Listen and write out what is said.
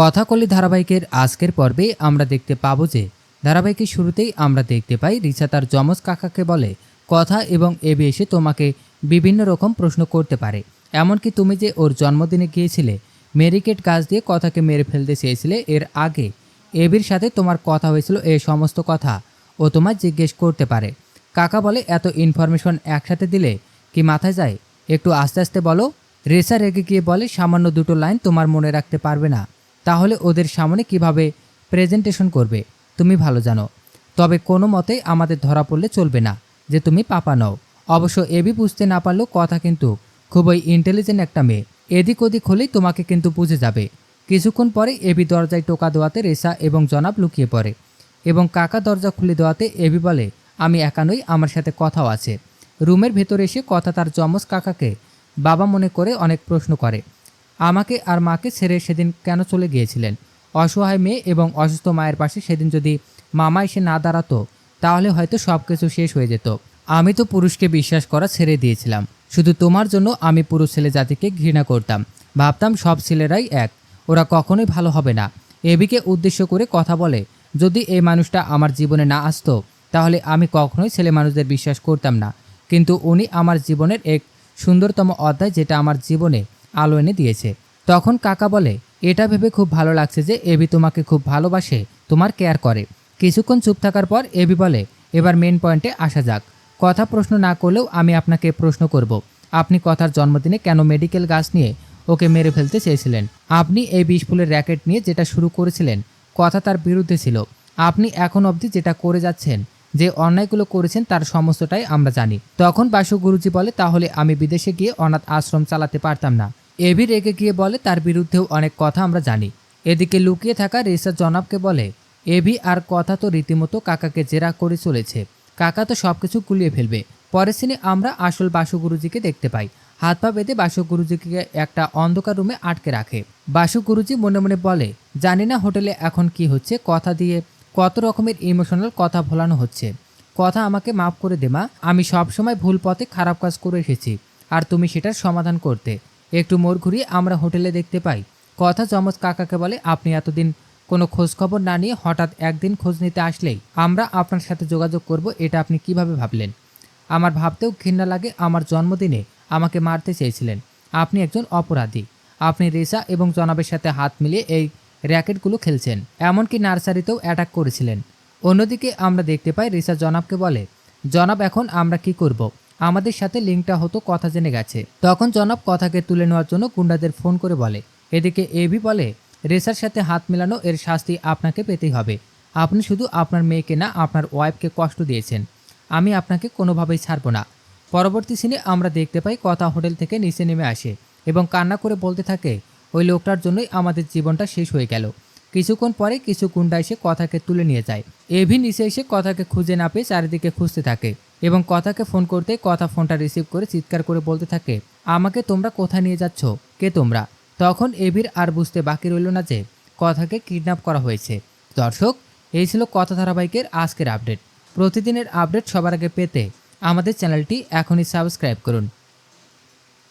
কথাকলি ধারাবাহিকের আজকের পর্বে আমরা দেখতে পাবো যে ধারাবাহিকের শুরুতেই আমরা দেখতে পাই রিচা তার যমজ কাকাকে বলে, কথা এবং এবি এসে তোমাকে বিভিন্ন রকম প্রশ্ন করতে পারে। এমনকি তুমি যে ওর জন্মদিনে গিয়েছিলে, মেরিকেট গাছ দিয়ে কথাকে মেরে ফেলতে চেয়েছিলে, এর আগে এবির সাথে তোমার কথা হয়েছিল এই সমস্ত কথা ও তোমার জিজ্ঞেস করতে পারে। কাকা বলে, এত ইনফরমেশন একসাথে দিলে কি মাথায় যায়? একটু আস্তে আস্তে বলো। রেসা রেগে গিয়ে বলে, সামান্য দুটো লাইন তোমার মনে রাখতে পারবে না। তাহলে ওদের সামনে কীভাবে প্রেজেন্টেশন করবে, তুমি ভালো জানো। তবে কোনো মতেই আমাদের ধরা পড়লে চলবে না, যে তুমি পাপা নও। অবশ্য এবি বুঝতে না পারলেও কথা কিন্তু খুবই ইন্টেলিজেন্ট একটা মেয়ে। এদিক ওদিক হলেই তোমাকে কিন্তু বুঝে যাবে। কিছুক্ষণ পরে এবি দরজায় টোকা দেওয়াতে রেসা এবং জনাব লুকিয়ে পড়ে এবং কাকা দরজা খুলে দেওয়াতে এবি বলে, আমি একা নই, আমার সাথে কথাও আছে। রুমের ভেতরে এসে কথা তার যমজ কাকাকে বাবা মনে করে অনেক প্রশ্ন করে। আমাকে আর মাকে ছেড়ে সেদিন কেন চলে গিয়েছিলেন? অসহায় মেয়ে এবং অসুস্থ মায়ের পাশে সেদিন যদি মামা এসে না দাঁড়াতো, তাহলে হয়তো সব কিছু শেষ হয়ে যেত। আমি তো পুরুষকে বিশ্বাস করা ছেড়ে দিয়েছিলাম। শুধু তোমার জন্য আমি পুরুষ ছেলে জাতিকে ঘৃণা করতাম। ভাবতাম সব ছেলেরাই এক। ওরা কখনোই ভালো হবে না। এবিকে উদ্দেশ্য করে কথা বলে, যদি এই মানুষটা আমার জীবনে না আসতো, তাহলে আমি কখনোই ছেলে মানুষদের বিশ্বাস করতাম না। কিন্তু উনি আমার জীবনের এক সুন্দরতম অধ্যায় যেটা আমার জীবনে আলো এনে দিয়েছে। তখন কাকা বলে, এটা ভেবে খুব ভালো লাগছে যে এবি তোমাকে খুব ভালোবাসে, তোমার কেয়ার করে। কিছুক্ষণ চুপ থাকার পর এবি বলে, এবার মেন পয়েন্টে আসা যাক। কথা প্রশ্ন না করলেও আমি আপনাকে প্রশ্ন করব। আপনি কথার জন্মদিনে কেন মেডিকেল গাছ নিয়ে ওকে মেরে ফেলতে চেয়েছিলেন? আপনি এই বিষ ফুলের র্যাকেট নিয়ে যেটা শুরু করেছিলেন, কথা তার বিরুদ্ধে ছিল। আপনি এখন অবধি যেটা করে যাচ্ছেন যে অন্যায়গুলো করেছেন তার সমস্তটাই আমরা জানি। তখন বাসু গুরুজি বলে, তাহলে আমি বিদেশে গিয়ে অনাথ আশ্রম চালাতে পারতাম না। এবি রেগে গিয়ে বলে, তার বিরুদ্ধেও অনেক কথা আমরা জানি। এদিকে লুকিয়ে থাকা রেসা জনাবকে বলে, এবি আর কথা তো রীতিমতো কাকাকে জেরা করে চলেছে। কাকা তো সব কিছু গুলিয়ে ফেলবে। পরের সিনে আমরা আসল বাসু গুরুজিকে দেখতে পাই। হাত পা বেঁধে বাসু গুরুজিকে একটা অন্ধকার রুমে আটকে রাখে। বাসু গুরুজি মনে মনে বলে, জানি না হোটেলে এখন কি হচ্ছে, কথা দিয়ে কত রকমের ইমোশনাল কথা ভোলানো হচ্ছে। কথা আমাকে মাফ করে দে মা। আমি সব সময় ভুল পথে খারাপ কাজ করে এসেছি, আর তুমি সেটার সমাধান করতে। একটু মোড় ঘুরিয়ে আমরা হোটেলে দেখতে পাই। কথা যমজ কাকাকে বলে, আপনি এতদিন কোনো খোঁজ খবর না নিয়ে হঠাৎ একদিন খোঁজ নিতে আসলেই আমরা আপনার সাথে যোগাযোগ করব, এটা আপনি কীভাবে ভাবলেন? আমার ভাবতেও ঘৃণা লাগে, আমার জন্মদিনে আমাকে মারতে চেয়েছিলেন। আপনি একজন অপরাধী। আপনি রেসা এবং জনাবের সাথে হাত মিলিয়ে এই র্যাকেটগুলো খেলছেন, এমনকি নার্সারিতেও অ্যাটাক করেছিলেন। অন্যদিকে আমরা দেখতে পাই রিসা জনাবকে বলে, জনাব, এখন আমরা কি করব। আমাদের সাথে লিঙ্কটা হতো, কথা জেনে গেছে। তখন জনাব কথাকে তুলে নেওয়ার জন্য গুন্ডাদের ফোন করে বলে, এদিকে এবি বলে, রেসার সাথে হাত মেলানো এর শাস্তি আপনাকে পেতেই হবে। আপনি শুধু আপনার মেয়েকে না, আপনার ওয়াইফকে কষ্ট দিয়েছেন। আমি আপনাকে কোনোভাবেই ছাড়ব না। পরবর্তী সিনে আমরা দেখতে পাই কথা হোটেল থেকে নিচে নেমে আসে এবং কান্না করে বলতে থাকে ওই লোকটার জন্যই আমাদের জীবনটা শেষ হয়ে গেল। কিছুক্ষণ পরে কিছু গুন্ডা এসে কথাকে তুলে নিয়ে যায়। এভি নিচে এসে কথাকে খুঁজে না পেয়ে চারিদিকে খুঁজতে থাকে এবং কথাকে ফোন করতে কথা ফোনটা রিসিভ করে চিৎকার করে বলতে থাকে, আমাকে তোমরা কোথায় নিয়ে যাচ্ছ? কে তোমরা? তখন এভির আর বুঝতে বাকি রইল না যে কথাকে কিডন্যাপ করা হয়েছে। দর্শক, এই ছিল কথা ধারাবাহিকের আজকের আপডেট। প্রতিদিনের আপডেট সবার আগে পেতে আমাদের চ্যানেলটি এখনই সাবস্ক্রাইব করুন।